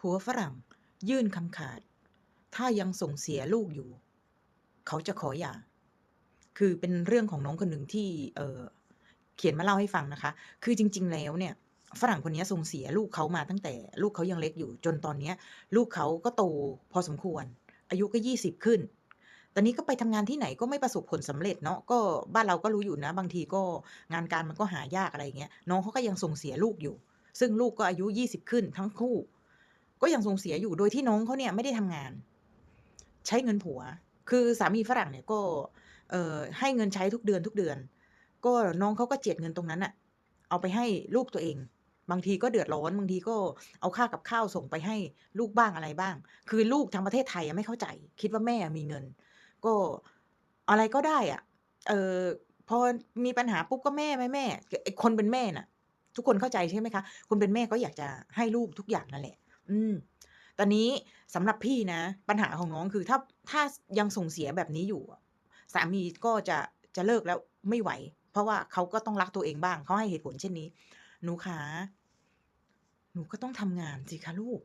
ผัวฝรั่ง ยื่นคำขาด ถ้ายังส่งเสียลูกอยู่ เขาจะขอหย่า คือเป็นเรื่องของน้องคนหนึ่งที่ เออเขียนมาเล่าให้ฟังนะคะ คือจริง ๆ แล้วเนี่ย ฝรั่งคนนี้ส่งเสียลูกเขามาตั้งแต่ ลูกเขายังเล็กอยู่ จนตอนนี้ลูกเขาก็โตพอสมควร อายุก็20ขึ้นตอนนี้ก็ไปทำงานที่ไหนก็ไม่ประสบผลสำเร็จเนาะก็บ้านเราก็รู้อยู่นะ บางทีก็งานการมันก็หายากอะไรเงี้ยน้องเขาก็ยังส่งเสียลูกอยู่ ซึ่งลูกก็อายุ 20 ขึ้นทั้งคู่ ก็ยังส่งเสียอยู่โดยที่น้องเขาเนี่ยไม่ได้ทำงาน ใช้เงินผัว คือสามีฝรั่งเนี่ยก็เอ่อให้เงินใช้ทุกเดือนทุกเดือน ก็น้องเขาก็เจียดเงินตรงนั้นน่ะเอาไปให้ลูกตัวเอง บางทีก็เดือดร้อนบางทีก็เอาค่ากับข้าวส่งไปให้ลูกบ้างอะไรบ้าง คือลูกทางประเทศไทยไม่เข้าใจ คิดว่าแม่มีเงิน ก็อะไรก็ได้อะเออพอมีปัญหาปุ๊บก็แม่แม่ๆไอ้คนเป็นแม่น่ะ ทุกคนเข้าใจใช่ไหมคะ?คนเป็นแม่ก็อยากจะให้ลูกทุกอย่างนั่นแหละ อืมตอนนี้สำหรับพี่นะ ปัญหาของน้องคือถ้าถ้ายังส่งเสียแบบนี้อยู่ สามีก็จะจะเลิกแล้วไม่ไหว เพราะว่าเขาก็ต้องรักตัวเองบ้างเขาให้เหตุผลเช่นนี้"หนูขาหนูก็ต้องทำงานสิคะลูก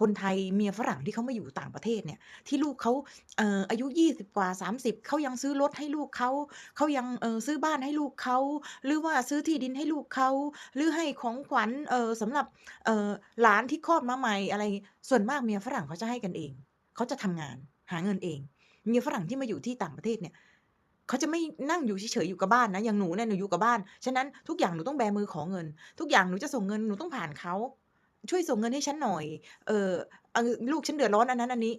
คนไทยเมียฝรั่งที่เขามาอยู่ต่างประเทศเนี่ย ที่ลูกเขาเอ่ออายุ20กว่า30เขายังซื้อรถให้ลูกเขาเขายังเอ่อซื้อบ้านให้ลูกเขาหรือว่าซื้อที่ดินให้ลูกเขาหรือให้ของขวัญเอ่อสำหรับเอ่อหลานที่คลอดมาใหม่อะไร ส่วนมากเมียฝรั่งเขาจะให้กันเองเขาจะทำงานหาเงินเองเมียฝรั่งที่มาอยู่ที่ต่างประเทศเนี่ยเขาจะไม่นั่งอยู่เฉยๆอยู่กับบ้านนะอย่างหนูเนี่ยหนูอยู่กับบ้านฉะนั้นทุกอย่างหนูต้องแบมือขอเงิน ทุกอย่างหนูจะส่งเงินหนูต้องผ่านเขา ช่วยส่งเงินให้ฉันหน่อย เออลูกฉันเดือดร้อนอันนั้นอันนี้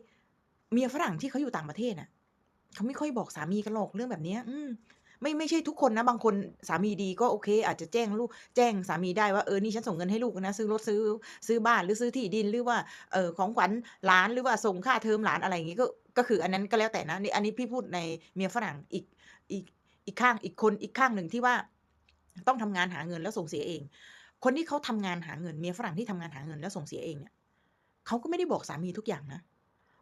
เมียฝรั่งที่เขาอยู่ต่างประเทศน่ะเขาไม่ค่อยบอกสามีกันหรอกเรื่องแบบนี้อืมไม่ไม่ใช่ทุกคนนะ บางคนสามีดีก็โอเค อาจจะแจ้งลูกแจ้งสามีได้ว่า"เออนี่ฉันส่งเงินให้ลูกนะ ซื้อรถซื้อซื้อบ้านหรือซื้อที่ดินหรือว่าเออของขวัญหลานหรือว่าส่งค่าเทอมหลาน"อะไรอย่างงี้ก็ก็คืออันนั้นก็แล้วแต่นะนี่อันนี้พี่พูดในเมียฝรั่งอีกอีกอีกข้างอีกคนอีกข้างหนึ่งที่ว่า ต้องทำงานหาเงินแล้วส่งเสียเอง คนที่เขาทำงานหาเงินเมียฝรั่งที่ทำงานหาเงินแล้วส่งเสียเองเนี่ยเขาก็ไม่ได้บอกสามีทุกอย่างนะ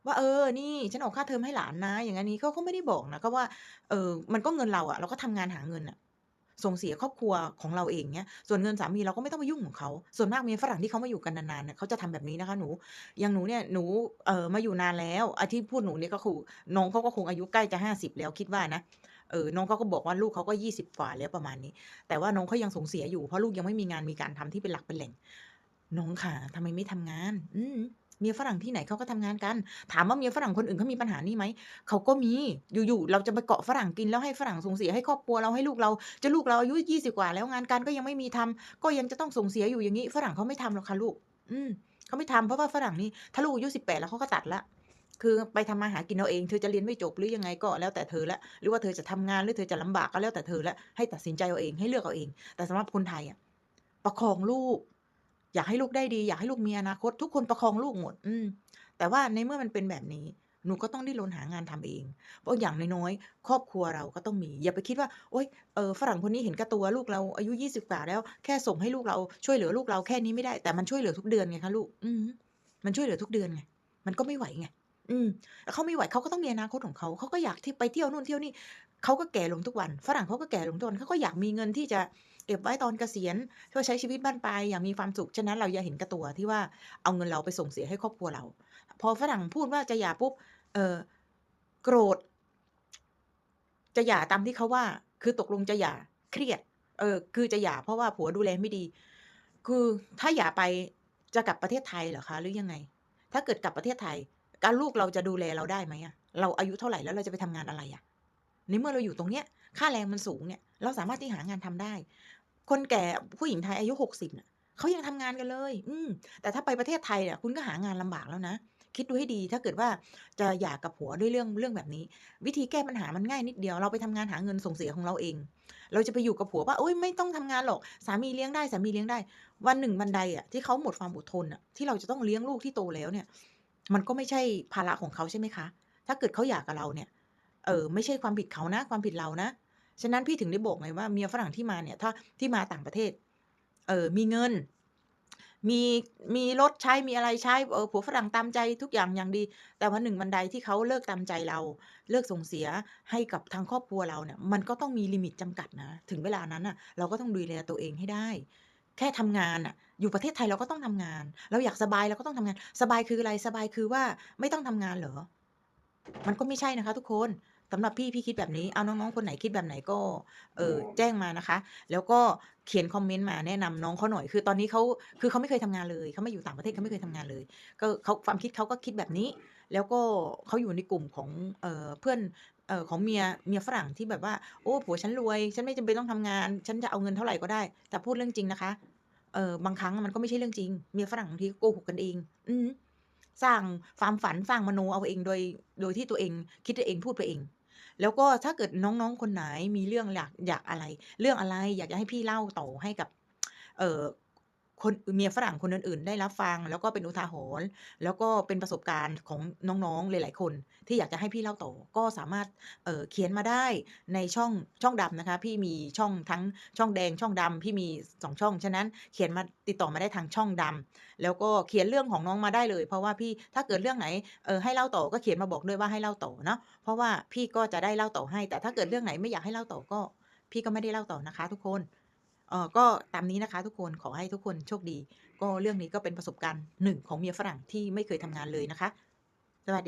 ว่า"เออ นี่ฉันออกค่าเทอมให้หลานนะ"อย่างนี้เขาก็ไม่ได้บอกนะก็ว่า เออ มันก็เงินเราอะเราก็ทำงานหาเงินน่ะส่งเสียครอบครัวของเราเองเงี้ยส่วนเงินสามีเราก็ไม่ต้องไปยุ่งของเขา ส่วนมากเมียฝรั่งที่เขามาอยู่กันนานๆเนี่ยเขาจะทำแบบนี้นะคะหนู อย่างหนูเนี่ย หนู เออมาอยู่นานแล้วไอที่พูดหนูเนี่ยก็คือน้องเขาก็คงอายุใกล้จะ50แล้วคิดว่านะ เออน้องเขาก็บอกว่าลูกเขาก็20กว่าแล้วประมาณนี้ แต่ว่าน้องเขายังสงเสียอยู่เพราะลูกยังไม่มีงานมีการทำที่เป็นหลักเป็นแหล่ง น้องขาทำไมไม่ทำงาน?อืมเมียฝรั่งที่ไหนเขาก็ทำงานกัน ถามว่าเมียฝรั่งคนอื่นเขามีปัญหานี้ไหม?เขาก็มี อยู่ๆ เราจะไปเกาะฝรั่งกินแล้วให้ฝรั่งส่งเสียให้ครอบครัวเราให้ลูกเราจนลูกเราอายุ20กว่า แล้วงานการก็ยังไม่มีทำก็ยังจะต้องส่งเสียอยู่อย่างงี้ ฝรั่งเขาไม่ทำหรอกค่ะลูก อืมเขาไม่ทำเพราะว่าฝรั่งนี่ถ้าลูกอายุ18แปดแล้วเขาก็ตัดล้ว คือไปทำมาหากินเอาเอง เธอจะเรียนไม่จบหรือยังไงก็แล้วแต่เธอล้วหรือว่าเธอจะทำงานหรือเธอจะลำบากก็แล้วแต่เธอล้วให้ตัดสินใจเอาเองให้เลือกเอาเอง แต่สำหรับคนไทยอะประคองลูก อยากให้ลูกได้ดี อยากให้ลูกมีอนาคต ทุกคนประคองลูกหมด อืม แต่ว่าในเมื่อมันเป็นแบบนี้หนูก็ต้องดิ้นรนหางานทำเอง เพราะอย่างน้อยๆ ครอบครัวเราก็ต้องมี อย่าไปคิดว่า โอ๊ย เออ ฝรั่งคนนี้เห็นแก่ตัวลูกเราอายุ20กว่าแล้ว แค่ส่งให้ลูกเราช่วยเหลือลูกเราแค่นี้ไม่ได้ แต่มันช่วยเหลือทุกเดือนไงคะลูก อือฮึมันช่วยเหลือทุกเดือนไง มันก็ไม่ไหวไง อืมเขาไม่ไหวเขาก็ต้องมีอนาคตของเขาเขาก็อยากที่ไปเที่ยวนู่นเที่ยวนี่เขาก็แก่ลงทุกวัน ฝรั่งเขาก็แก่ลงทุกวันเขาก็อยากมีเงินที่จะเก็บไว้ตอนเกษียณเพื่อใช้ชีวิตบั้นปลายอย่างมีความสุขฉะนั้นเราอย่าเห็นแก่ตัวที่ว่าเอาเงินเราไปส่งเสียให้ครอบครัวเรา พอฝรั่งพูดว่าจะหย่าปุ๊บเออโกรธ จะหย่าตามที่เขาว่า คือตกลงจะหย่าเครียด เออ คือจะหย่าเพราะว่าผัวดูแลไม่ดี คือถ้าหย่าไปจะกลับประเทศไทยเหรอคะ หรือยังไง?ถ้าเกิดกลับประเทศไทย การลูกเราจะดูแลเราได้ไหมอะ?เราอายุเท่าไหร่แล้วเราจะไปทำงานอะไรอะ?ในเมื่อเราอยู่ตรงเนี้ย ค่าแรงมันสูงเนี่ย เราสามารถที่หางานทำได้ คนแก่ผู้หญิงไทยอายุ60น่ะเขายังทำงานกันเลย อืม แต่ถ้าไปประเทศไทยอะคุณก็หางานลำบากแล้วนะ คิดดูให้ดี ถ้าเกิดว่าจะหย่ากับผัวด้วยเรื่องเรื่องแบบนี้ วิธีแก้ปัญหามันง่ายนิดเดียว เราไปทำงานหาเงินส่งเสียของเราเอง เราจะไปอยู่กับผัวว่า"โอ๊ยไม่ต้องทำงานหรอก สามีเลี้ยงได้สามีเลี้ยงได้"วันหนึ่งวันใดอะที่เขาหมดความอดทนน่ะที่เราจะต้องเลี้ยงลูกที่โตแล้วเนี่ย มันก็ไม่ใช่ภาระของเขาใช่ไหมคะ?ถ้าเกิดเขาหย่ากับเราเนี่ย เอ่อไม่ใช่ความผิดเขานะ ความผิดเรานะ ฉะนั้นพี่ถึงได้บอกไงว่าเมียฝรั่งที่มาเนี่ย ถ้าที่มาต่างประเทศ เอ่อมีเงิน มีมีรถใช้ มีอะไรใช้ เอ่อผัวฝรั่งตามใจทุกอย่างอย่างดี แต่วันหนึ่งวันใดที่เขาเลิกตามใจเรา เลิกส่งเสียให้กับทางครอบครัวเราเนี่ย มันก็ต้องมีลิมิตจำกัดนะ ถึงเวลานั้นน่ะ เราก็ต้องดูแลตัวเองให้ได้ แค่ทำงานน่ะ อยู่ประเทศไทยเราก็ต้องทำงาน เราอยากสบายเราก็ต้องทำงาน สบายคืออะไร สบายคือว่าไม่ต้องทำงานเหรอ?มันก็ไม่ใช่นะคะ ทุกคนสำหรับพี่พี่คิดแบบนี้ เอาน้องๆคนไหนคิดแบบไหนก็ เออแจ้งมานะคะ แล้วก็เขียนคอมเมนต์มาแนะนำน้องเขาหน่อย คือตอนนี้เขาคือเขาไม่เคยทำงานเลย เขาไมาอยู่ต่างประเทศเขาไม่เคยทำงานเลย ก็เขาความคิดเขาก็คิดแบบนี้ แล้วก็เขาอยู่ในกลุ่มของเอเพื่อนเอของเมียเมียฝรั่งที่แบบว่าโอ้ผัวฉันรวย ฉันไม่จำเป็นต้องทำงาน ฉันจะเอาเงินเท่าไหร่ก็ได้ แต่พูดเรื่องจริงนะคะเออบางครั้งมันก็ไม่ใช่เรื่องจริง เมียฝรั่งบางทีก็โกหกกันเอง อืสร้างความฝันสร้างมโนเอาเองโดยโดยที่ตัวเอง คิดเองพูดไปเอง แล้วก็ถ้าเกิดน้องๆคนไหนมีเรื่องอยากอยากอะไร เรื่องอะไรอยากจะให้พี่เล่าต่อให้กับ เออ คนเมียฝรั่งคนอื่นๆ ได้รับฟัง แล้วก็เป็นอุทาหรณ์แล้วก็เป็นประสบการณ์ของน้องๆหลายๆคน ที่อยากจะให้พี่เล่าต่อก็สามารถเเขียนมาได้ในช่องช่องดำนะคะ พี่มีช่องทั้งช่องแดงช่องดำพี่มี2ช่องฉะนั้นเขียนมาติดต่อมาได้ทางช่องดำแล้วก็เขียนเรื่องของน้องมาได้เลย เพราะว่าพี่ถ้าเกิดเรื่องไหนเออให้เล่าต่อก็เขียนมาบอกด้วยว่าให้เล่าต่อเนาะเพราะว่าพี่ก็จะได้เล่าต่อให้ แต่ถ้าเกิดเรื่องไหนไม่อยากให้เล่าต่อก็ พี่ก็ไม่ได้เล่าต่อนะคะ ทุกคน เออก็ตามนี้นะคะทุกคนขอให้ทุกคนโชคดี ก็เรื่องนี้ก็เป็นประสบการณ์หนึ่งของเมียฝรั่งที่ไม่เคยทำงานเลยนะคะ สวัสดี